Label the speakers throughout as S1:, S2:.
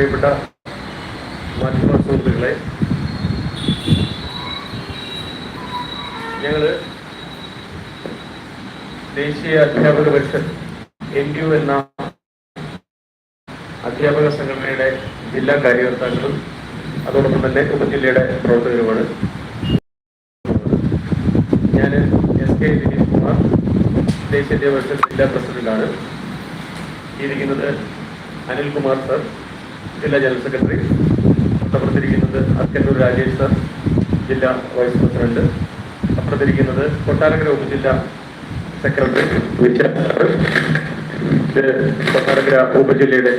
S1: പ്രിയപ്പെട്ട മാധ്യമ സുഹൃത്തുക്കളെ ഞങ്ങൾ ദേശീയ അധ്യാപക പരിഷത്ത് എൻ യു എന്ന അധ്യാപക സംഘടനയുടെ ജില്ലാ കാര്യകർത്താക്കളും അതോടൊപ്പം തന്നെ ഉപജില്ലയുടെ പ്രവർത്തകരുമാണ്. ഞാൻ എസ് കെ ദിലീപ് കുമാർ ദേശീയ അധ്യാപക ജില്ലാ പ്രസിഡന്റാണ്. ഇരിക്കുന്നത് അനിൽകുമാർ സർ. ജില്ലാ ജനറൽ സെക്രട്ടറി അപ്പുറത്തിരിക്കുന്നത് അക്കന്നൂർ രാജേഷ് സർ ജില്ലാ വൈസ് പ്രസിഡന്റ്. അപ്പുറത്തിരിക്കുന്നത് കൊട്ടാരക്കര ഉപജില്ലാ സെക്രട്ടറി കൊട്ടാരക്കര ഉപജില്ലയുടെ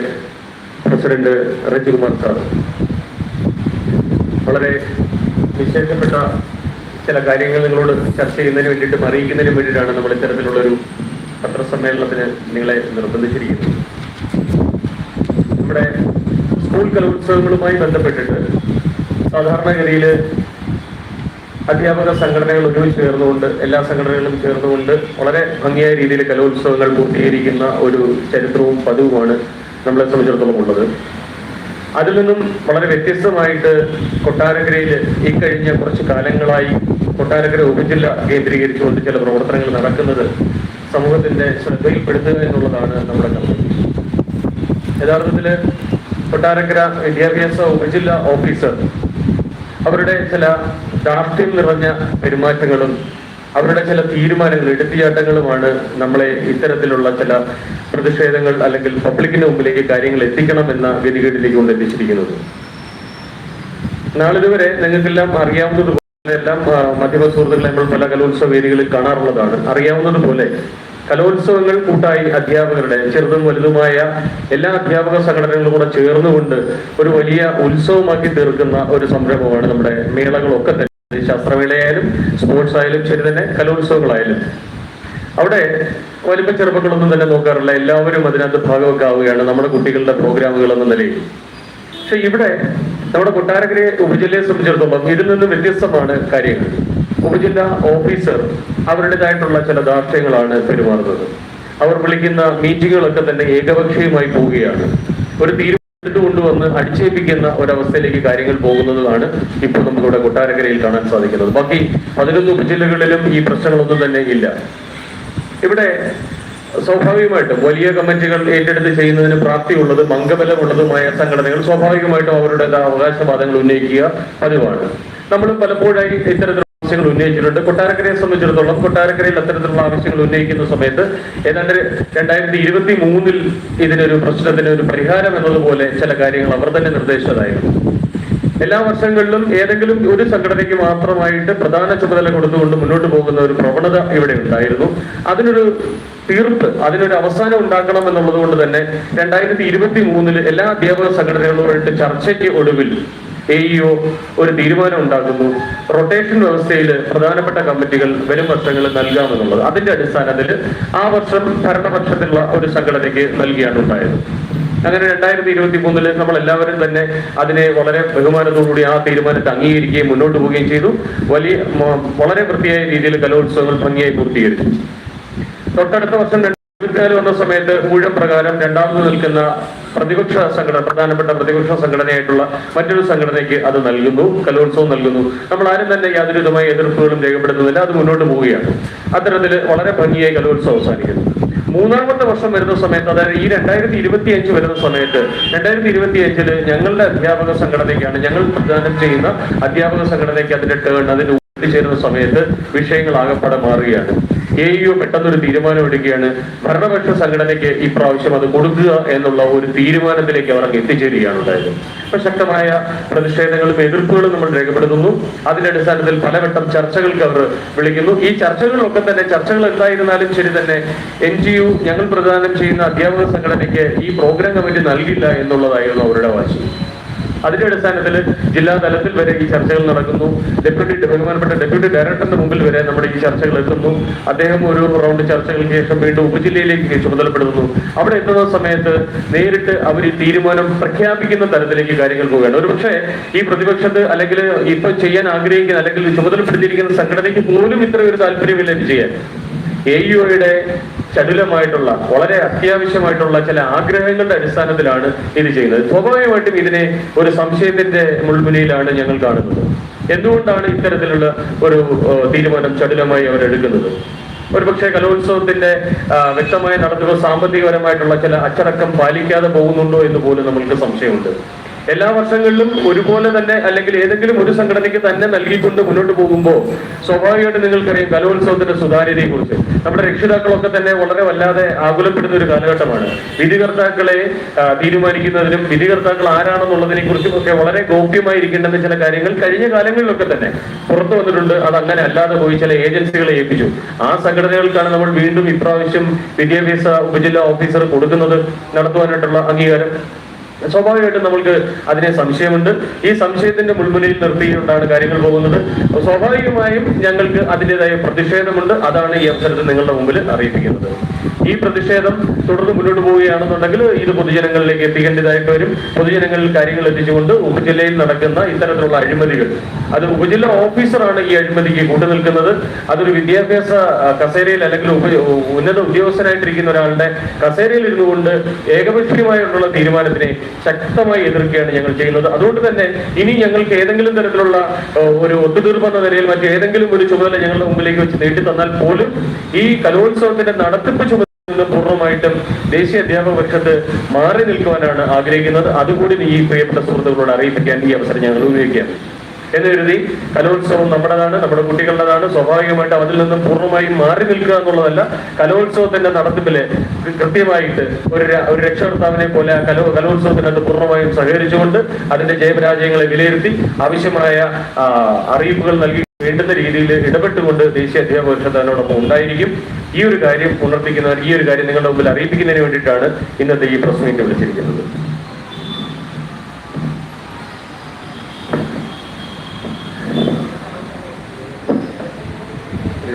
S1: പ്രസിഡന്റ് റജികുമാർ സാർ. വളരെ വിശേഷപ്പെട്ട ചില കാര്യങ്ങൾ നിങ്ങളോട് ചർച്ച ചെയ്യുന്നതിന് വേണ്ടിയിട്ടും അറിയിക്കുന്നതിന് വേണ്ടിയിട്ടാണ് നമ്മൾ ഇത്തരത്തിലുള്ളൊരു പത്രസമ്മേളനത്തിന് നിങ്ങളെ നിർബന്ധിച്ചിരിക്കുന്നത്. നമ്മുടെ സ്കൂൾ കലോത്സവങ്ങളുമായി ബന്ധപ്പെട്ടിട്ട് സാധാരണഗതിയിൽ അധ്യാപക സംഘടനകൾ ഒരുമിച്ച് ചേർന്നുകൊണ്ട് എല്ലാ സംഘടനകളും ചേർന്നുകൊണ്ട് വളരെ ഭംഗിയായ രീതിയിൽ കലോത്സവങ്ങൾ പൂർത്തീകരിക്കുന്ന ഒരു ചരിത്രവും പതിവുമാണ് നമ്മളെ സംബന്ധിച്ചിടത്തോളം ഉള്ളത്. അതിൽ നിന്നും വളരെ വ്യത്യസ്തമായിട്ട് കൊട്ടാരക്കരയിൽ ഈ കഴിഞ്ഞ കുറച്ച് കാലങ്ങളായി കൊട്ടാരക്കര ഉപജില്ല കേന്ദ്രീകരിച്ചുകൊണ്ട് ചില പ്രവർത്തനങ്ങൾ നടക്കുന്നത് സമൂഹത്തിന്റെ ശ്രദ്ധയിൽപ്പെടുത്തുക എന്നുള്ളതാണ് നമ്മുടെ കർമ്മം. യഥാർത്ഥത്തിൽ കൊട്ടാരക്കര വിദ്യാഭ്യാസ ഉപജില്ലാ ഓഫീസർ. അവരുടെ ചില ദാർഢ്യം നിറഞ്ഞ പെരുമാറ്റങ്ങളും അവരുടെ ചില തീരുമാനങ്ങൾ എടുത്തിയാട്ടങ്ങളുമാണ് നമ്മളെ ഇത്തരത്തിലുള്ള ചില പ്രതിഷേധങ്ങൾ അല്ലെങ്കിൽ പബ്ലിക്കിന് മുമ്പിലേക്ക് കാര്യങ്ങൾ എത്തിക്കണം എന്ന ഗതികേടിലേക്ക് കൊണ്ട് എത്തിച്ചിരിക്കുന്നത്. നാളിതുവരെ നിങ്ങൾക്കെല്ലാം അറിയാവുന്നതുപോലെ എല്ലാം മാധ്യമ സുഹൃത്തുക്കളെ നമ്മൾ പല കലോത്സവ വേദികളിൽ കാണാറുള്ളതാണ്. അറിയാവുന്നതുപോലെ കലോത്സവങ്ങൾ കൂട്ടായി അധ്യാപകരുടെ ചെറുതും വലുതുമായ എല്ലാ അധ്യാപക സംഘടനകളും കൂടെ ചേർന്നുകൊണ്ട് ഒരു വലിയ ഉത്സവമാക്കി തീർക്കുന്ന ഒരു സംരംഭമാണ് നമ്മുടെ മേളകളൊക്കെ തന്നെ. ശാസ്ത്രമേളയായാലും സ്പോർട്സ് ആയാലും ശരി തന്നെ കലോത്സവങ്ങളായാലും. അവിടെ വലിപ്പ ചെറുപ്പങ്ങളൊന്നും തന്നെ നോക്കാറില്ല. എല്ലാവരും അതിനകത്ത് ഭാഗമൊക്കെ ആവുകയാണ്. നമ്മുടെ കുട്ടികളുടെ പ്രോഗ്രാമുകൾ എന്ന നിലയിൽ. പക്ഷെ ഇവിടെ നമ്മുടെ കൊട്ടാരക്കരയെ ഉപജില്ലയെ സംബന്ധിച്ചിടത്തോളം ഇതിൽ നിന്ന് വ്യത്യസ്തമാണ് കാര്യങ്ങൾ. ഉപജില്ല ഓഫീസർ അവരുടേതായിട്ടുള്ള ചില ദാർഢ്യങ്ങളാണ് പെരുമാറുന്നത്. അവർ വിളിക്കുന്ന മീറ്റിങ്ങുകളൊക്കെ തന്നെ ഏകപക്ഷീയമായി പോവുകയാണ്. ഒരു തീരുമാനം കൊണ്ടുവന്ന് അടിച്ചേപ്പിക്കുന്ന ഒരവസ്ഥയിലേക്ക് കാര്യങ്ങൾ പോകുന്നതാണ് ഇപ്പോൾ നമുക്കിവിടെ കൊട്ടാരക്കരയിൽ കാണാൻ സാധിക്കുന്നത്. ബാക്കി പതിനൊന്ന് ഉപജില്ലകളിലും ഈ പ്രശ്നങ്ങളൊന്നും തന്നെ ഇല്ല. ഇവിടെ സ്വാഭാവികമായിട്ടും വലിയ കമ്മിറ്റികൾ ഏറ്റെടുത്ത് ചെയ്യുന്നതിന് പ്രാപ്തിയുള്ളത് മംഗബലമുള്ളതുമായ സംഘടനകൾ സ്വാഭാവികമായിട്ടും അവരുടെ അവകാശവാദങ്ങൾ ഉന്നയിക്കുക പതിവാണ്. നമ്മൾ പലപ്പോഴായി ഇത്തരത്തിലുള്ള ആവശ്യങ്ങൾ ഉന്നയിച്ചിട്ടുണ്ട്. കൊട്ടാരക്കരയെ സംബന്ധിച്ചിടത്തോളം കൊട്ടാരക്കരയിൽ അത്തരത്തിലുള്ള ആവശ്യങ്ങൾ ഉന്നയിക്കുന്ന സമയത്ത് ഏതാണ്ട് രണ്ടായിരത്തി ഇരുപത്തി മൂന്നിൽ ഇതിനൊരു പ്രശ്നത്തിന് ഒരു പരിഹാരം എന്നതുപോലെ ചില കാര്യങ്ങൾ അവർ തന്നെ നിർദ്ദേശിച്ചതായിരുന്നു. എല്ലാ വർഷങ്ങളിലും ഏതെങ്കിലും ഒരു സംഘടനയ്ക്ക് മാത്രമായിട്ട് പ്രധാന ചുമതല കൊടുത്തുകൊണ്ട് മുന്നോട്ട് പോകുന്ന ഒരു പ്രവണത ഇവിടെ ഉണ്ടായിരുന്നു. അതിനൊരു തീർപ്പ് അതിനൊരു അവസാനം ഉണ്ടാക്കണം എന്നുള്ളത് കൊണ്ട് തന്നെ രണ്ടായിരത്തി ഇരുപത്തി മൂന്നിൽ എല്ലാ അധ്യാപക സംഘടനകളുമായിട്ട് ചർച്ചയ്ക്ക് ഒടുവിൽ എ ഇഒ ഒരു തീരുമാനം ഉണ്ടാക്കുന്നു. റൊട്ടേഷൻ വ്യവസ്ഥയിൽ പ്രധാനപ്പെട്ട കമ്മിറ്റികൾ വരും വർഷങ്ങളിൽ നൽകാമെന്നുള്ളത്. അതിന്റെ അടിസ്ഥാനത്തിൽ ആ വർഷം ഭരണപക്ഷത്തിലുള്ള ഒരു സംഘടനയ്ക്ക് നൽകിയാണ് ഉണ്ടായത്. അങ്ങനെ രണ്ടായിരത്തി ഇരുപത്തി മൂന്നിൽ നമ്മൾ എല്ലാവരും തന്നെ അതിനെ വളരെ ബഹുമാനത്തോടുകൂടി ആ തീരുമാനത്തെ അംഗീകരിക്കുകയും മുന്നോട്ട് പോവുകയും ചെയ്തു. വലിയ വളരെ വൃത്തിയായ രീതിയിൽ കലോത്സവങ്ങൾ ഭംഗിയായി പൂർത്തീകരിച്ചു. തൊട്ടടുത്ത വർഷം രണ്ടായിരത്തി വന്ന സമയത്ത് ഊഴം പ്രകാരം രണ്ടാമത് നിൽക്കുന്ന പ്രതിപക്ഷ സംഘടന പ്രധാനപ്പെട്ട പ്രതിപക്ഷ സംഘടനയായിട്ടുള്ള മറ്റൊരു സംഘടനയ്ക്ക് അത് നൽകുന്നു കലോത്സവം നൽകുന്നു. നമ്മൾ ആരും തന്നെ യാതൊരു വിധമായ എതിർപ്പുകളും രേഖപ്പെടുത്തുന്നില്ല. അത് മുന്നോട്ട് പോവുകയാണ്. അത്തരത്തിൽ വളരെ ഭംഗിയായി കലോത്സവം അവസാനിക്കുന്നു. മൂന്നാമത്തെ വർഷം വരുന്ന സമയത്ത് അതായത് ഈ രണ്ടായിരത്തി ഇരുപത്തി അഞ്ച് വരുന്ന സമയത്ത് രണ്ടായിരത്തി ഇരുപത്തി അഞ്ചിൽ ഞങ്ങളുടെ അധ്യാപക സംഘടനയ്ക്കാണ് ഞങ്ങൾ പ്രദാനം ചെയ്യുന്ന അധ്യാപക സംഘടനയ്ക്ക് അതിന്റെ ടേൺ അതിന്റെ എത്തിച്ചേരുന്ന സമയത്ത് വിഷയങ്ങൾ ആകപ്പാടെ മാറുകയാണ്. എ യു പെട്ടെന്നൊരു തീരുമാനം എടുക്കുകയാണ് ഭരണപക്ഷ സംഘടനയ്ക്ക് ഇപ്രാവശ്യം പ്രാവശ്യം അത് കൊടുക്കുക എന്നുള്ള ഒരു തീരുമാനത്തിലേക്ക് അവർ അങ്ങ് എത്തിച്ചേരുകയാണ് ഉണ്ടായത്. അപ്പൊ ശക്തമായ പ്രതിഷേധങ്ങളും എതിർപ്പുകളും നമ്മൾ രേഖപ്പെടുത്തുന്നു. അതിന്റെ അടിസ്ഥാനത്തിൽ പലവട്ടം ചർച്ചകൾക്ക് അവർ വിളിക്കുന്നു. ഈ ചർച്ചകളിലൊക്കെ തന്നെ ചർച്ചകൾ എന്തായിരുന്നാലും ശരി തന്നെ എൻ ജി യു ഞങ്ങൾ പ്രദാനം ചെയ്യുന്ന അധ്യാപക സംഘടനയ്ക്ക് ഈ പ്രോഗ്രാം കമ്മിറ്റി നൽകില്ല എന്നുള്ളതായിരുന്നു അവരുടെ വാശി. അതിന്റെ അടിസ്ഥാനത്തിൽ ജില്ലാ തലത്തിൽ വരെ ഈ ചർച്ചകൾ നടക്കുന്നു. ഡെപ്യൂട്ടി ബഹുമാനപ്പെട്ട ഡെപ്യൂട്ടി ഡയറക്ടറിന്റെ മുമ്പിൽ വരെ നമ്മുടെ ഈ ചർച്ചകൾ എത്തുന്നു. അദ്ദേഹം ഒരു റൗണ്ട് ചർച്ചകൾക്ക് ശേഷം വീണ്ടും ഉപജില്ലയിലേക്ക് ചുമതലപ്പെടുത്തുന്നു. അവിടെ എത്തുന്ന സമയത്ത് നേരിട്ട് അവർ ഈ തീരുമാനം പ്രഖ്യാപിക്കുന്ന തരത്തിലേക്ക് കാര്യങ്ങൾ പോവുകയാണ്. ഒരുപക്ഷെ ഈ പ്രതിപക്ഷത്ത് അല്ലെങ്കിൽ ഇപ്പൊ ചെയ്യാൻ ആഗ്രഹിക്കുന്ന അല്ലെങ്കിൽ ചുമതലപ്പെടുത്തിയിരിക്കുന്ന സംഘടനയ്ക്ക് പോലും ഇത്ര ഒരു താല്പര്യമില്ല ചെയ്യാൻ എ യുടെ ചടുലമായിട്ടുള്ള വളരെ അത്യാവശ്യമായിട്ടുള്ള ചില ആഗ്രഹങ്ങളുടെ അടിസ്ഥാനത്തിലാണ് ഇത് ചെയ്യുന്നത്. സ്വാഭാവികമായിട്ടും ഇതിനെ ഒരു സംശയത്തിന്റെ മുൾമുനയിലാണ് ഞങ്ങൾ കാണുന്നത്. എന്തുകൊണ്ടാണ് ഇത്തരത്തിലുള്ള ഒരു തീരുമാനം ചടുലമായി അവരെടുക്കുന്നത് ഒരുപക്ഷെ കലോത്സവത്തിന്റെ വ്യക്തമായ നടത്തുക സാമ്പത്തികപരമായിട്ടുള്ള ചില അച്ചടക്കം പാലിക്കാതെ പോകുന്നുണ്ടോ എന്ന് പോലും നമ്മൾക്ക് സംശയമുണ്ട്. എല്ലാ വർഷങ്ങളിലും ഒരുപോലെ തന്നെ അല്ലെങ്കിൽ ഏതെങ്കിലും ഒരു സംഘടനയ്ക്ക് തന്നെ നൽകിക്കൊണ്ട് മുന്നോട്ട് പോകുമ്പോൾ സ്വാഭാവികമായിട്ട് നിങ്ങൾക്കറിയാം കലോത്സവത്തിന്റെ സുതാര്യതയെ കുറിച്ച് നമ്മുടെ രക്ഷിതാക്കളൊക്കെ തന്നെ വളരെ വല്ലാതെ ആകുലപ്പെടുന്ന ഒരു കാലഘട്ടമാണ്. വിധികർത്താക്കളെ തീരുമാനിക്കുന്നതിനും വിധികർത്താക്കൾ ആരാണെന്നുള്ളതിനെ കുറിച്ചും ഒക്കെ വളരെ ഗോപ്യമായിരിക്കേണ്ടുന്ന ചില കാര്യങ്ങൾ കഴിഞ്ഞ കാലങ്ങളിലൊക്കെ തന്നെ പുറത്തു വന്നിട്ടുണ്ട്. അത് അങ്ങനെ അല്ലാതെ പോയി ചില ഏജൻസികളെ ഏൽപ്പിച്ചു. ആ സംഘടനകൾക്കാണ് നമ്മൾ വീണ്ടും ഇപ്രാവശ്യം വിദ്യാഭ്യാസ ഉപജില്ലാ ഓഫീസർ കൊടുക്കുന്നത്. നടത്തുവാനായിട്ടുള്ള അംഗീകാരം. സ്വാഭാവികമായിട്ടും നമ്മൾക്ക് അതിനെ സംശയമുണ്ട്. ഈ സംശയത്തിന്റെ മുൾമുനയിൽ നിർത്തിയിട്ടാണ് കാര്യങ്ങൾ പോകുന്നത്. സ്വാഭാവികമായും ഞങ്ങൾക്ക് അതിന്റെതായ പ്രതിഷേധമുണ്ട്. അതാണ് ഈ അവസരത്തിൽ നിങ്ങളുടെ മുമ്പിൽ അറിയിപ്പിക്കുന്നത്. ഈ പ്രതിഷേധം തുടർന്ന് മുന്നോട്ട് പോവുകയാണെന്നുണ്ടെങ്കിൽ ഇത് പൊതുജനങ്ങളിലേക്ക് എത്തിക്കേണ്ടതായിട്ട് വരും. പൊതുജനങ്ങളിൽ കാര്യങ്ങൾ എത്തിച്ചുകൊണ്ട് ഉപജില്ലയിൽ നടക്കുന്ന ഇത്തരത്തിലുള്ള അഴിമതികൾ. അത് ഉപജില്ല ഓഫീസറാണ് ഈ അഴിമതിക്ക് കൂട്ടുനിൽക്കുന്നത്. അതൊരു വിദ്യാഭ്യാസ കസേരയിൽ അല്ലെങ്കിൽ ഉന്നത ഉദ്യോഗസ്ഥനായിട്ടിരിക്കുന്ന ഒരാളുടെ കസേരയിൽ ഇരുന്നുകൊണ്ട് ഏകപക്ഷീയമായിട്ടുള്ള തീരുമാനത്തിനെ ശക്തമായി എതിർക്കുകയാണ് ഞങ്ങൾ ചെയ്യുന്നത്. അതുകൊണ്ട് തന്നെ ഇനി ഞങ്ങൾക്ക് ഏതെങ്കിലും തരത്തിലുള്ള ഒരു ഒത്തുതീർപ്പെന്ന നിലയിൽ മറ്റേതെങ്കിലും ഒരു ചുമതല ഞങ്ങളുടെ മുമ്പിലേക്ക് വെച്ച് നീട്ടി തന്നാൽ പോലും ഈ കലോത്സവത്തിന്റെ നടത്തിപ്പ് ചുമതല പൂർണമായിട്ടും ദേശീയ അധ്യാപക പരിഷത്ത് മാറി നിൽക്കുവാനാണ് ആഗ്രഹിക്കുന്നത്. അതുകൂടി ഈ പ്രിയപ്പെട്ട സുഹൃത്തുക്കളോട് അറിയിപ്പിക്കാൻ ഈ അവസരം ഞങ്ങൾ ഉപയോഗിക്കുകയാണ്. എന്ന് കരുതി കലോത്സവം നമ്മുടേതാണ് നമ്മുടെ കുട്ടികളുടേതാണ്. സ്വാഭാവികമായിട്ട് അതിൽ നിന്നും പൂർണമായും മാറി നിൽക്കുക എന്നുള്ളതല്ല കലോത്സവത്തിന്റെ നടത്തിപ്പിൽ കൃത്യമായിട്ട് ഒരു ഒരു രക്ഷകർത്താവിനെ പോലെ കലോ കലോത്സവത്തിനകത്ത് പൂർണമായും സഹകരിച്ചുകൊണ്ട് അതിന്റെ ജയപരാജയങ്ങളെ വിലയിരുത്തി ആവശ്യമായ അറിയിപ്പുകൾ നൽകി വേണ്ടുന്ന രീതിയിൽ ഇടപെട്ടുകൊണ്ട് ദേശീയ അധ്യാപക പരിഷത്ത് അതിനോടൊപ്പം ഉണ്ടായിരിക്കും. ഈ ഒരു കാര്യം ഉണർത്തിക്കുന്ന ഈ ഒരു കാര്യം നിങ്ങളുടെ മുമ്പിൽ അറിയിപ്പിക്കുന്നതിന് വേണ്ടിയിട്ടാണ് ഇന്നത്തെ ഈ പ്രസ് മീറ്റ് വിളിച്ചിരിക്കുന്നത്.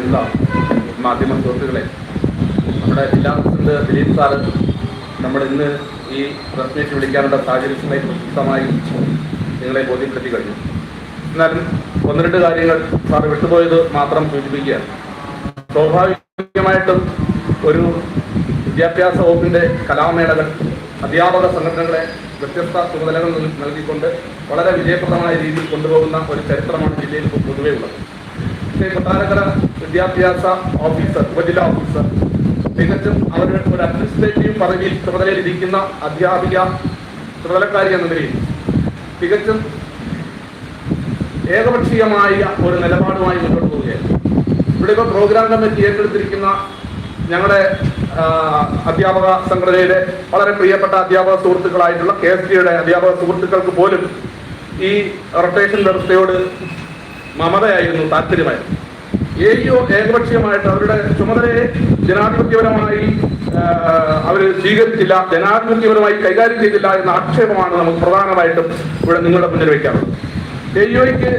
S2: എല്ലാ മാധ്യമ സുഹൃത്തുക്കളെ നമ്മുടെ ജില്ലാ ദിലീപ് സാറ് നമ്മൾ ഇന്ന് ഈ പ്രസ് മീറ്റ് വിളിക്കാനുള്ള സാഹചര്യത്തിനെ പ്രസക്തമായി നിങ്ങളെ ബോധ്യപ്പെടുത്തി കഴിഞ്ഞു. എന്നാലും ഒന്ന് രണ്ട് കാര്യങ്ങൾ സാർ വിട്ടുപോയത് മാത്രം സൂചിപ്പിക്കുകയാണ്. സ്വാഭാവികമായിട്ടും ഒരു വിദ്യാഭ്യാസ വകുപ്പിന്റെ കലാമേളകൾ അധ്യാപക സംഘടനകളെ വ്യത്യസ്ത ചുമതലകൾ നൽകിക്കൊണ്ട് വളരെ വിജയപ്രദമായ രീതിയിൽ കൊണ്ടുപോകുന്ന ഒരു ചരിത്രമാണ് ജില്ലയിൽ പൊതുവേ ഉള്ളത്. പക്ഷേ കൊട്ടാരക്കര വിദ്യാഭ്യാസ ഓഫീസർ ഉപജില്ലാ ഓഫീസർ തികച്ചും അവരുടെ ഒരു അഡ്മിനിസ്ട്രേറ്റീവ് പദവിയിൽ ചുമതലയിൽ ഇരിക്കുന്ന അധ്യാപിക ചുമതലക്കാരി എന്ന നിലയിൽ തികച്ചും ഏകപക്ഷീയമായ ഒരു നിലപാടുമായി മുന്നോട്ട് പോവുകയാണ്. ഇവിടെ ഇപ്പോൾ പ്രോഗ്രാം കമ്മിറ്റി ഏറ്റെടുത്തിരിക്കുന്ന ഞങ്ങളുടെ അധ്യാപക സംഘടനയിലെ വളരെ പ്രിയപ്പെട്ട അധ്യാപക സുഹൃത്തുക്കളായിട്ടുള്ള കെ എസ് ടിയുടെ അധ്യാപക സുഹൃത്തുക്കൾക്ക് പോലും ഈ റൊട്ടേഷൻ വ്യവസ്ഥയോട് മമതയായിരുന്നു താല്പര്യമായിരുന്നു ഏയോ ഏകപക്ഷീയമായിട്ട് അവരുടെ ചുമതലയെ ജനാധിപത്യപരമായി അവർ സ്വീകരിച്ചില്ല ജനാധിപത്യപരമായി കൈകാര്യം ചെയ്തില്ല എന്ന ആക്ഷേപമാണ് നമുക്ക് പ്രധാനമായിട്ടും ഇവിടെ നിങ്ങളുടെ മുന്നിൽ വയ്ക്കാറുള്ളത്. എയ്യോയ്ക്ക്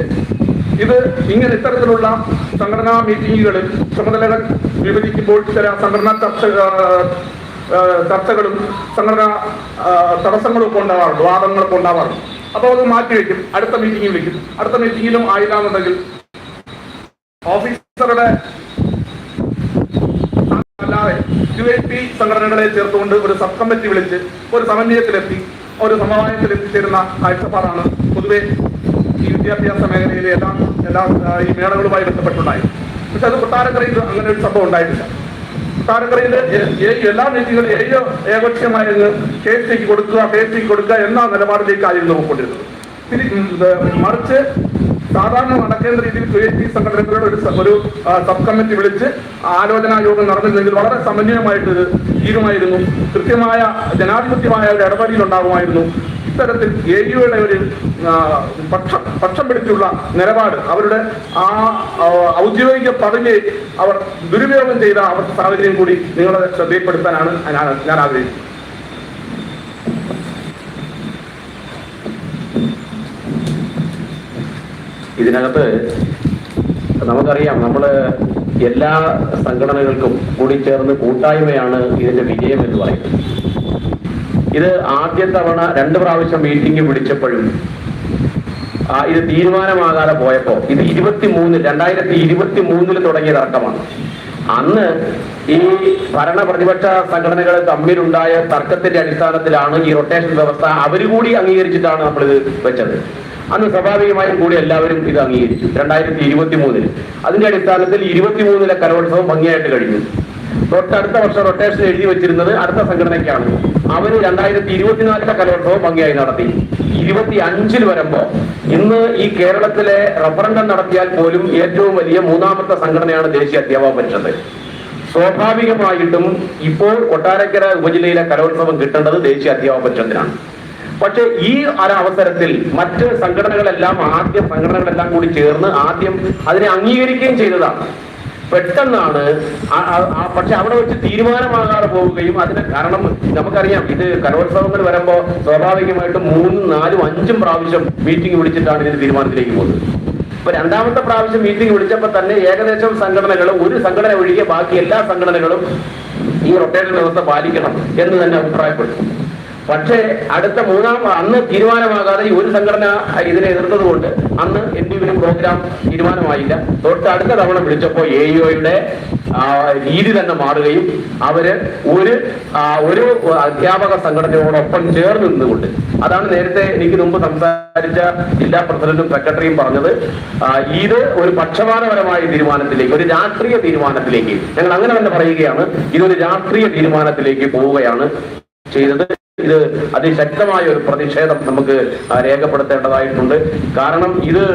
S2: ഇത് ഇങ്ങനെ ഇത്തരത്തിലുള്ള സംഘടനാ മീറ്റിങ്ങുകളിൽ ചുമതലകൾ വിഭജിക്കുമ്പോൾ ചില സംഘടനാ ചർച്ച ചർച്ചകളും സംഘടനാ തടസ്സങ്ങളും ഒക്കെ ഉണ്ടാവാറുണ്ട് വാദങ്ങളൊക്കെ ഉണ്ടാവാറുണ്ട്. അപ്പോൾ അത് മാറ്റിവെക്കും അടുത്ത മീറ്റിംഗിൽ വെക്കും. അടുത്ത മീറ്റിംഗിലും ആയില്ലാന്നുണ്ടെങ്കിൽ ഓഫീസറുടെ അല്ലാതെ യു എ പി സംഘടനകളെ ചേർത്തുകൊണ്ട് ഒരു സബ് കമ്മിറ്റി വിളിച്ച് ഒരു സമന്വയത്തിലെത്തി ഒരു സമവായത്തിൽ എത്തിച്ചേരുന്ന കാഴ്ചപ്പാടാണ് പൊതുവെ ഈ വിദ്യാഭ്യാസ മേഖലയിലെ എല്ലാ എല്ലാ ഈ മേളകളുമായി ബന്ധപ്പെട്ടുണ്ടായി. പക്ഷെ അത് കൊട്ടാരക്കരയിൽ അങ്ങനെ ഒരു സംഭവം ഉണ്ടായിട്ടില്ല. കൊട്ടാരക്കരയിൽ എല്ലാ മീറ്റിങ്ങുകളും ഏഴോ ഏകപക്ഷീയമായിരുന്നു കെ എസ് സിക്ക് കൊടുക്കുക കെ എസ് സിക്ക് കൊടുക്കുക എന്ന നിലപാടിലേക്കായിരുന്നു ഇത് മറിച്ച് സാധാരണ നടക്കേണ്ട രീതിയിൽ കെ എസ് ടി സംഘടനകളുടെ ഒരു ഒരു സബ് കമ്മിറ്റി വിളിച്ച് ആലോചനാ യോഗം നടന്നിരുന്നെങ്കിൽ വളരെ സമന്വയമായിട്ട് തീരുമായിരുന്നു കൃത്യമായ ജനാധിപത്യമായ ഒരു ഇടപെടൽ ഉണ്ടാകുമായിരുന്നു ഇത്തരത്തിൽ എ ഒരു പക്ഷം പക്ഷം പിടിച്ചുള്ള നിലപാട് അവരുടെ ആ ഔദ്യോഗിക പദവിയെ അവർ ദുരുപയോഗം ചെയ്ത അവർ സാഹചര്യം കൂടി നിങ്ങളെ ശ്രദ്ധയിൽപ്പെടുത്താനാണ് ഞാൻ ആഗ്രഹിക്കുന്നത്.
S1: ഇതിനകത്ത് നമുക്കറിയാം നമ്മൾ എല്ലാ സംഘടനകൾക്കും കൂടി ചേർന്ന് കൂട്ടായ്മയാണ് ഇതിന്റെ വിജയം എന്ന് പറയുന്നത്. ഇത് ആദ്യ തവണ രണ്ട് പ്രാവശ്യം മീറ്റിംഗ് വിളിച്ചപ്പോഴും ഇത് തീരുമാനമാകാതെ പോയപ്പോ ഇത് ഇരുപത്തി മൂന്ന് രണ്ടായിരത്തി ഇരുപത്തി മൂന്നിൽ തുടങ്ങിയ തർക്കമാണ്
S3: അന്ന് ഈ ഭരണ പ്രതിപക്ഷ സംഘടനകൾ തമ്മിലുണ്ടായ തർക്കത്തിന്റെ അടിസ്ഥാനത്തിലാണ് ഈ റൊട്ടേഷൻ വ്യവസ്ഥ അവർ കൂടി അംഗീകരിച്ചിട്ടാണ് ഇത് വെച്ചത്. അന്ന് സ്വാഭാവികമായും കൂടി എല്ലാവരും ഇത് അംഗീകരിച്ചു രണ്ടായിരത്തി ഇരുപത്തി മൂന്നിൽ അതിന്റെ അടിസ്ഥാനത്തിൽ ഇരുപത്തി മൂന്നിലെ കലോത്സവം ഭംഗിയായിട്ട് കഴിഞ്ഞു. തൊട്ടടുത്ത വർഷം റൊട്ടേഷൻ എഴുതി വെച്ചിരുന്നത് അടുത്ത സംഘടനയ്ക്കാണ്. അവർ രണ്ടായിരത്തി ഇരുപത്തിനാലിലെ കലോത്സവം ഭംഗിയായി നടത്തി. ഇരുപത്തി അഞ്ചിൽ വരുമ്പോ ഇന്ന് ഈ കേരളത്തിലെ റഫറൻഡം നടത്തിയാൽ പോലും ഏറ്റവും വലിയ മൂന്നാമത്തെ സംഘടനയാണ് ദേശീയ അധ്യാപക പരിഷത്ത്. സ്വാഭാവികമായിട്ടും ഇപ്പോൾ കൊട്ടാരക്കര ഉപജില്ലയിലെ കലോത്സവം കിട്ടേണ്ടത് ദേശീയ അധ്യാപക പരിഷത്തിനാണ്. പക്ഷെ ഈ ഒരവസരത്തിൽ മറ്റ് സംഘടനകളെല്ലാം ആദ്യം സംഘടനകളെല്ലാം കൂടി ചേർന്ന് ആദ്യം അതിനെ അംഗീകരിക്കുകയും ചെയ്തതാണ്. പെട്ടെന്നാണ് പക്ഷെ അവിടെ വെച്ച് തീരുമാനമാകാതെ പോവുകയും അതിന് കാരണം നമുക്കറിയാം ഇത് കലോത്സവങ്ങൾ വരുമ്പോ സ്വാഭാവികമായിട്ടും മൂന്നും നാലും അഞ്ചും പ്രാവശ്യം മീറ്റിംഗ് വിളിച്ചിട്ടാണ് ഇതിന് തീരുമാനത്തിലേക്ക് പോകുന്നത്. ഇപ്പൊ രണ്ടാമത്തെ പ്രാവശ്യം മീറ്റിംഗ് വിളിച്ചപ്പോൾ തന്നെ ഏകദേശം സംഘടനകൾ ഒരു സംഘടന ഒഴികെ ബാക്കി എല്ലാ സംഘടനകളും ഈ റൊട്ടേഷൻ വ്യവസ്ഥ പാലിക്കണം എന്ന് തന്നെ അഭിപ്രായപ്പെട്ടു പക്ഷേ അടുത്ത മൂന്നാം അന്ന് തീരുമാനമാകാതെ ഒരു സംഘടന ഇതിനെ എതിർത്തത് കൊണ്ട് അന്ന് എൻ ഡി പ്രോഗ്രാം തീരുമാനമായില്ല. തൊട്ട് അടുത്ത തവണ വിളിച്ചപ്പോൾ എ ഇഒയുടെ രീതി തന്നെ മാറുകയും അവർ ഒരു ഒരു അധ്യാപക സംഘടനയോടൊപ്പം ചേർന്ന് നിന്നുകൊണ്ട് അതാണ് നേരത്തെ എനിക്ക് മുമ്പ് സംസാരിച്ച ജില്ലാ പ്രസിഡന്റും സെക്രട്ടറിയും പറഞ്ഞത് ഇത് ഒരു പക്ഷപാതപരമായ തീരുമാനത്തിലേക്ക് ഒരു രാഷ്ട്രീയ തീരുമാനത്തിലേക്ക് ഞങ്ങൾ അങ്ങനെ തന്നെ പറയുകയാണ് ഇതൊരു രാഷ്ട്രീയ തീരുമാനത്തിലേക്ക് പോവുകയാണ് ചെയ്തത്. ഇത് അതിശക്തമായ ഒരു പ്രതിഷേധം നമുക്ക് രേഖപ്പെടുത്തേണ്ടതായിട്ടുണ്ട്. കാരണം ഇത്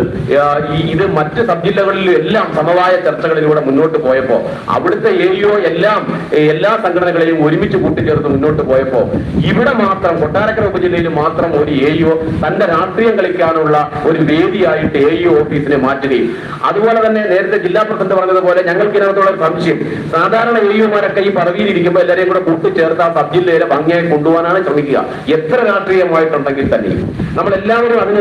S3: ഇത് മറ്റ് സബ് ജില്ലകളിലും എല്ലാം സമവായ ചർച്ചകളിലൂടെ മുന്നോട്ട് പോയപ്പോ അവിടുത്തെ ഏരിയോ എല്ലാം എല്ലാ സംഘടനകളെയും ഒരുമിച്ച് കൂട്ടിച്ചേർത്ത് മുന്നോട്ട് പോയപ്പോ ഇവിടെ മാത്രം കൊട്ടാരക്കര ഉപജില്ലയിൽ മാത്രം ഒരു ഏരിയോ തന്റെ രാഷ്ട്രീയം കളിക്കാനുള്ള ഒരു വേദിയായിട്ട് എ ഓഫീസിനെ മാറ്റുകയും അതുപോലെ തന്നെ നേരത്തെ ജില്ലാ പ്രസിഡന്റ് പറഞ്ഞതുപോലെ ഞങ്ങൾക്ക് ഇതിനകത്തുള്ള സംശയം സാധാരണ ഏരിയോമാരൊക്കെ ഈ പദവിയിൽ ഇരിക്കുമ്പോൾ എല്ലാവരെയും കൂടെ കൂട്ടിച്ചേർത്ത് ആ സബ് ജില്ലയിലെ ഭംഗിയായി കൊണ്ടുപോകാനാണ് ശ്രമിക്കുക എത്ര രാഷ്ട്രീയമായിട്ടുണ്ടെങ്കിൽ തന്നെയും. നമ്മൾ എല്ലാവരും അതിന്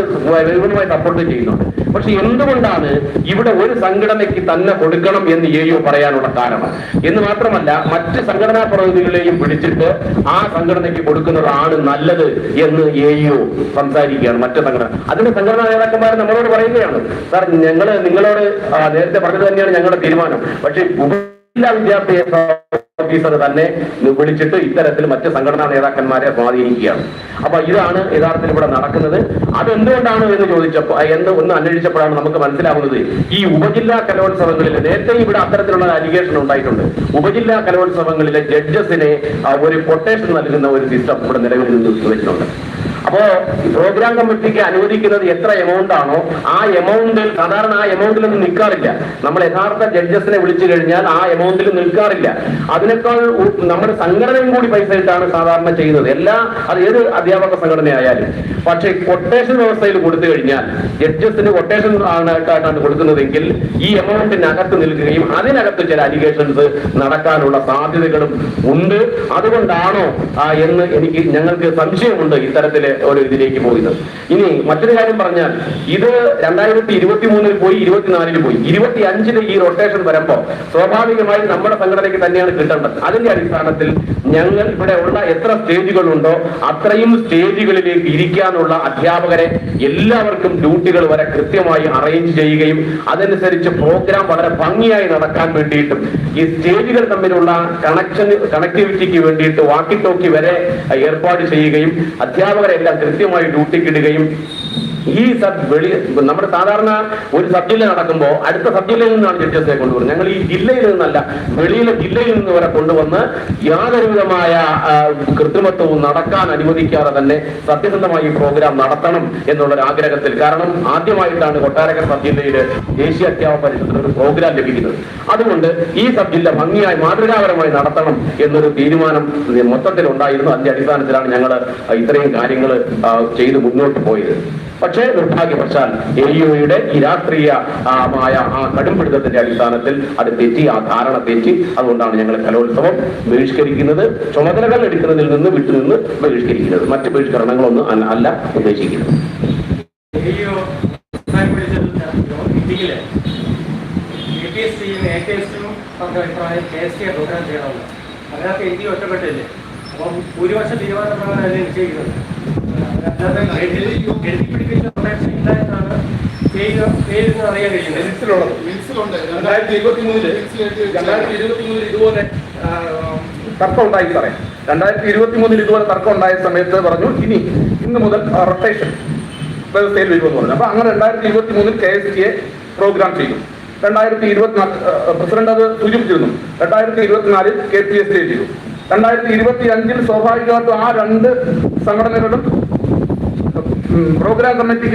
S3: വിപുലമായി സപ്പോർട്ട് ചെയ്യുന്നുണ്ട്. പക്ഷെ എന്തുകൊണ്ടാണ് ഇവിടെ ഒരു സംഘടനയ്ക്ക് തന്നെ കൊടുക്കണം എന്ന് എ പറയാനുള്ള കാരണം? എന്ന് മാത്രമല്ല മറ്റ് സംഘടനാ പ്രതിനിധികളെയും പിടിച്ചിട്ട് ആ സംഘടനയ്ക്ക് കൊടുക്കുന്നതാണ് നല്ലത് എന്ന് എ സംസാരിക്കുകയാണ് മറ്റു സംഘടന. അതിന് സംഘടനാ നേതാക്കന്മാർ നമ്മളോട് പറയുകയാണ് സാർ ഞങ്ങൾ നിങ്ങളോട് നേരത്തെ പറഞ്ഞത് തന്നെയാണ് ഞങ്ങളുടെ തീരുമാനം. പക്ഷേ ഉപജില്ലാ വിദ്യാഭ്യാസ ഓഫീസർ തന്നെ വിളിച്ചിട്ട് ഇത്തരത്തിൽ മറ്റ് സംഘടനാ നേതാക്കന്മാരെ സ്വാധീനിക്കുകയാണ്. അപ്പൊ ഇതാണ് യഥാർത്ഥത്തിൽ ഇവിടെ നടക്കുന്നത്. അതെന്തുകൊണ്ടാണ് എന്ന് ചോദിച്ചപ്പോൾ എന്ന് ഒന്ന് അന്വേഷിച്ചപ്പോഴാണ് നമുക്ക് മനസ്സിലാവുന്നത്. ഈ ഉപജില്ലാ കലോത്സവങ്ങളിൽ നേരത്തെ ഇവിടെ അത്തരത്തിലുള്ള അലിഗേഷൻ ഉണ്ടായിട്ടുണ്ട്. ഉപജില്ലാ കലോത്സവങ്ങളിലെ ജഡ്ജസിനെ ഒരു കൊട്ടേഷൻ നൽകുന്ന ഒരു സിസ്റ്റം ഇവിടെ നിലവിൽ നിന്ന് വെച്ചിട്ടുണ്ട്. അപ്പോ പ്രോഗ്രാം കമ്മിറ്റിക്ക് അനുവദിക്കുന്നത് എത്ര എമൗണ്ട് ആണോ ആ എമൗണ്ടിൽ സാധാരണ ആ എമൗണ്ടിൽ ഒന്നും നിൽക്കാറില്ല. നമ്മൾ യഥാർത്ഥ ജഡ്ജസിനെ വിളിച്ചു കഴിഞ്ഞാൽ ആ എമൗണ്ടിൽ നിൽക്കാറില്ല. അതിനേക്കാൾ നമ്മുടെ സംഘടനയും കൂടി പൈസ ഇട്ടാണ് സാധാരണ ചെയ്യുന്നത്. എല്ലാ അത് ഏത് അധ്യാപക സംഘടനയായാലും. പക്ഷേ കൊട്ടേഷൻ വ്യവസ്ഥയിൽ കൊടുത്തു കഴിഞ്ഞാൽ ജഡ്ജസിന് കൊട്ടേഷൻ ആയിട്ടാണ് കൊടുക്കുന്നതെങ്കിൽ ഈ എമൗണ്ടിനകത്ത് നിൽക്കുകയും അതിനകത്ത് ചില അലിഗേഷൻസ് നടക്കാനുള്ള സാധ്യതകളും ഉണ്ട്. അതുകൊണ്ടാണോ എന്ന് എനിക്ക് ഞങ്ങൾക്ക് സംശയമുണ്ട് ഇത്തരത്തിലെ ഒരു ഇതിലേക്ക് പോയത് ഇനി മറ്റൊരു കാര്യം പറഞ്ഞാൽ ഇത് രണ്ടായിരത്തി ഇരുപത്തി മൂന്നിൽ പോയി ഇരുപത്തിനാലിൽ പോയി. ഇരുപത്തി അഞ്ചിൽ ഈ റൊട്ടേഷൻ വരുമ്പോൾ സ്വാഭാവികമായി നമ്മുടെ സംഘടനയ്ക്ക് തന്നെയാണ് കിട്ടേണ്ടത്. അതിന്റെ അടിസ്ഥാനത്തിൽ ഞങ്ങൾ ഇവിടെ ഉള്ള എത്ര സ്റ്റേജുകളുണ്ടോ അത്രയും സ്റ്റേജുകളിലേക്ക് ഇരിക്കാനുള്ള അധ്യാപകരെ എല്ലാവർക്കും ഡ്യൂട്ടികൾ വരെ കൃത്യമായി അറേഞ്ച് ചെയ്യുകയും അതനുസരിച്ച് പ്രോഗ്രാം വളരെ ഭംഗിയായി നടക്കാൻ വേണ്ടിയിട്ടും ഈ സ്റ്റേജുകൾ തമ്മിലുള്ള കണക്ഷൻ കണക്ടിവിറ്റിക്ക് വേണ്ടിയിട്ട് വാക്കി ടോക്കി വരെ ഏർപ്പാട് ചെയ്യുകയും അധ്യാപകരെല്ലാം കൃത്യമായി ഡ്യൂട്ടിക്ക് ഇടുകയും ഈ സബ് വെളി നമ്മുടെ സാധാരണ ഒരു സബ് ജില്ല നടക്കുമ്പോൾ അടുത്ത സബ് ജില്ലയിൽ നിന്നാണ് ജഡ്ജസിനെ കൊണ്ടുവരുന്നത്. ഞങ്ങൾ ഈ ജില്ലയിൽ നിന്നല്ല വെളിയിലെ ജില്ലയിൽ നിന്ന് വരെ കൊണ്ടുവന്ന് യാതൊരു വിധമായ കൃത്രിമത്വവും നടക്കാൻ അനുവദിക്കാതെ തന്നെ സത്യസന്ധമായി ഈ പ്രോഗ്രാം നടത്തണം എന്നുള്ള ഒരു ആഗ്രഹത്തിൽ. കാരണം ആദ്യമായിട്ടാണ് കൊട്ടാരക്കര സബ് ജില്ലയിൽ ദേശീയ അധ്യാപക പരിഷത്തിന് ഒരു പ്രോഗ്രാം ലഭിക്കുന്നത്. അതുകൊണ്ട് ഈ സബ് ജില്ല ഭംഗിയായി മാതൃകാപരമായി നടത്തണം എന്നൊരു തീരുമാനം മൊത്തത്തിൽ ഉണ്ടായിരുന്നു അതിന്റെ അടിസ്ഥാനത്തിലാണ് ഞങ്ങൾ ഇത്രയും കാര്യങ്ങൾ ചെയ്ത് മുന്നോട്ട് പോയത്. പക്ഷേ നിർഭാഗ്യവശാൽ എലിയോയുടെ യുടെ ഈ രാഷ്ട്രീയ ആ, കടുംപിടുത്തത്തിന്റെ അടിസ്ഥാനത്തിൽ അത് തെറ്റി ആ ധാരണ തെറ്റി. അതുകൊണ്ടാണ് ഞങ്ങൾ കലോത്സവം ബഹിഷ്കരിക്കുന്നത്. ചുമതലകൾ എടുക്കുന്നതിൽ നിന്ന് വിട്ടുനിന്ന് ബഹിഷ്കരിക്കുന്നത്. മറ്റ് ബഹിഷ്കരണങ്ങളൊന്നും അല്ല- ഉദ്ദേശിക്കുന്നത്.
S4: അതിനകത്ത് ഇന്ത്യ ഒറ്റപ്പെട്ടില്ലേ? അപ്പം ഭൂരിപക്ഷം തീരുമാനപ്രകാരം നിശ്ചയിക്കുന്നത്.
S2: തർക്കം ഉണ്ടായി പറയാം. രണ്ടായിരത്തി ഇരുപത്തി മൂന്നിൽ ഇതുപോലെ തർക്കം ഉണ്ടായ സമയത്ത് പറഞ്ഞു ഇനി ഇന്ന് മുതൽ റൊട്ടേഷൻ വ്യവസ്ഥയിൽ വരുമെന്ന് പറഞ്ഞു. അപ്പൊ അങ്ങനെ രണ്ടായിരത്തി ഇരുപത്തി മൂന്നിൽ കെ എസ് ടിയെ പ്രോഗ്രാം ചെയ്തു. രണ്ടായിരത്തി ഇരുപത്തിനാല് പ്രസിഡന്റ് അത് സൂചിപ്പിച്ചിരുന്നു. രണ്ടായിരത്തി ഇരുപത്തിനാലിൽ കെ പി എസ് ഡി ചെയ്തു. രണ്ടായിരത്തി ഇരുപത്തി അഞ്ചിൽ സ്വാഭാവികമായിട്ടും ആ രണ്ട് സംഘടനകളും പ്രോഗ്രാം കമ്മിറ്റിക്ക്